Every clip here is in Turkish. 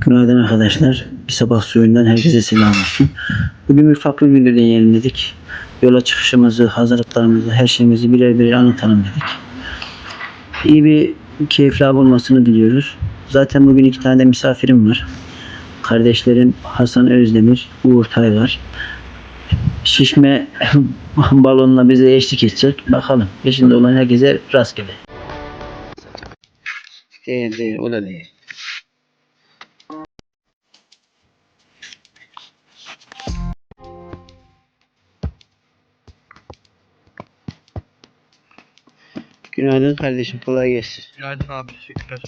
Günaydın arkadaşlar. Bir sabah suyundan herkese selam olsun. Bugün bir farklı bir video deneyelim dedik. Yola çıkışımızı, hazırlıklarımızı, her şeyimizi birer birer anlatalım dedik. İyi bir keyifli av olmasını diliyoruz. Zaten bugün iki tane de misafirim var. Kardeşlerim Hasan Özdemir, Uğur Taygar. Şişme balonla bize eşlik edecek. Bakalım. Peşinde olan herkese rastgele. Değil değil o da değil. Günaydın kardeşim kolay gelsin. Günaydın abi teşekkürler.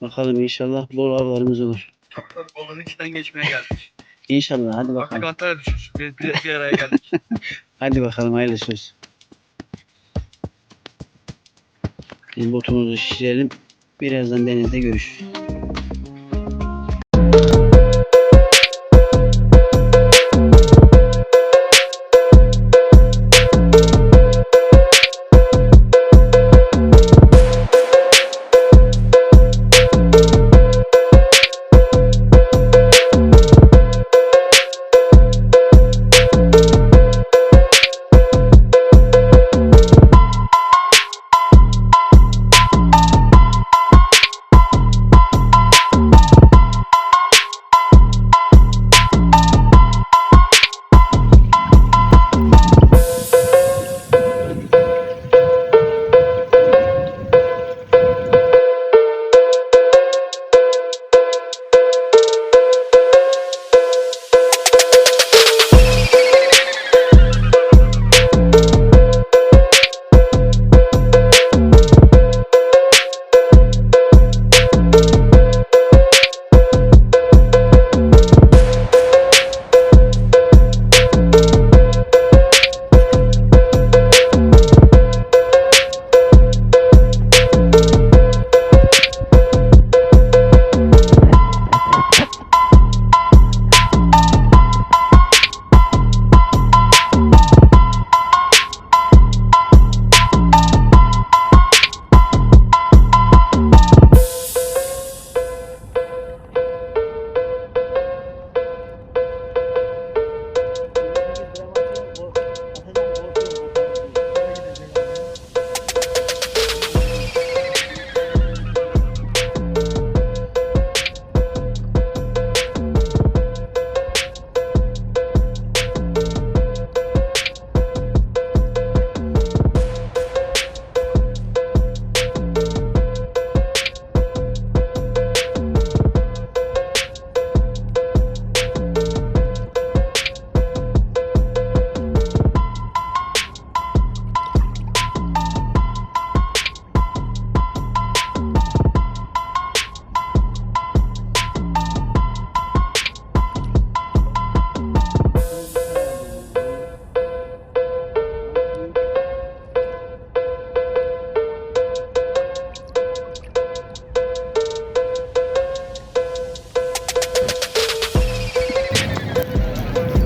Bakalım inşallah bol avlarımız olur. Kaptan olanın içinden geçmeye geldik. İnşallah hadi Baktık bakalım. Antalya'ya düşmüş. Bir, bir, bir araya geldik. Hadi bakalım hayırlısı olsun. Biz botumuzu şişirelim. Birazdan denizde görüşürüz.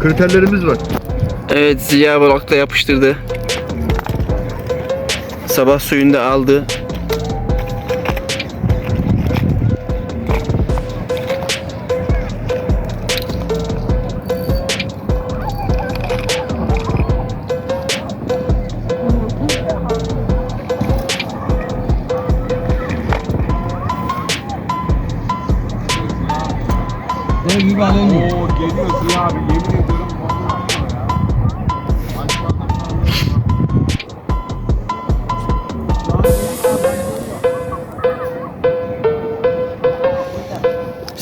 Kriterlerimiz var. Evet Ziya balık da yapıştırdı. Sabah suyunda aldı. Oo geliyor Ziya abi yemin ediyorum.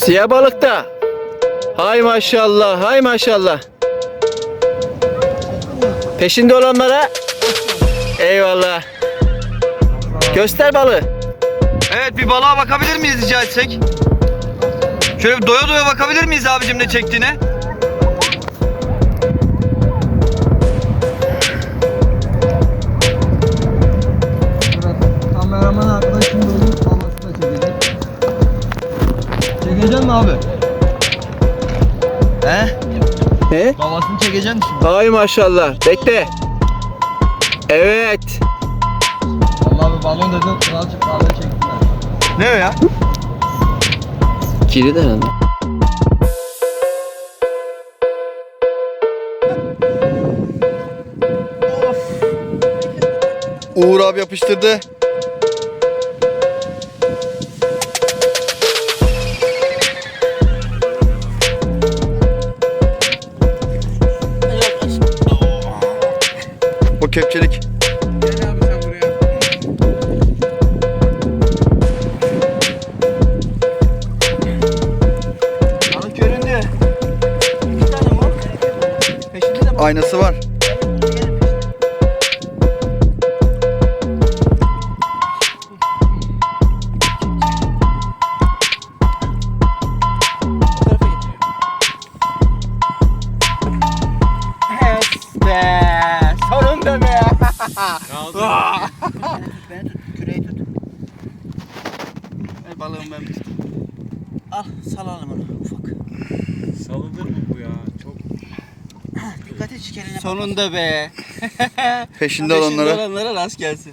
Ziya balık da. Hay maşallah, hay maşallah. Peşinde olanlara eyvallah. Göster balığı. evet bir balığa bakabilir miyiz rica etsek? Şöyle bir doya doya bakabilir miyiz abicim ne çektiğine? He? He? Babasını çekeceksin şimdi. Hay maşallah. Bekle. Evet. Vallahi bir balon dedin kral çıktı abi çektiler. Ne o ya? Girdi herhalde. Uğur abi yapıştırdı. Kepçelik. Gel abi sen buraya. Balık göründü. İki tane mi? Peşinde de balık. Aynası var. Beni tut, küreği tut. Ver balığımı ben tutayım. Al, salalım onu ufak. Salınır mı bu ya? Çok Dikkat et şekerine. Sonunda be. Peşinde olanlara. olanlara rast gelsin.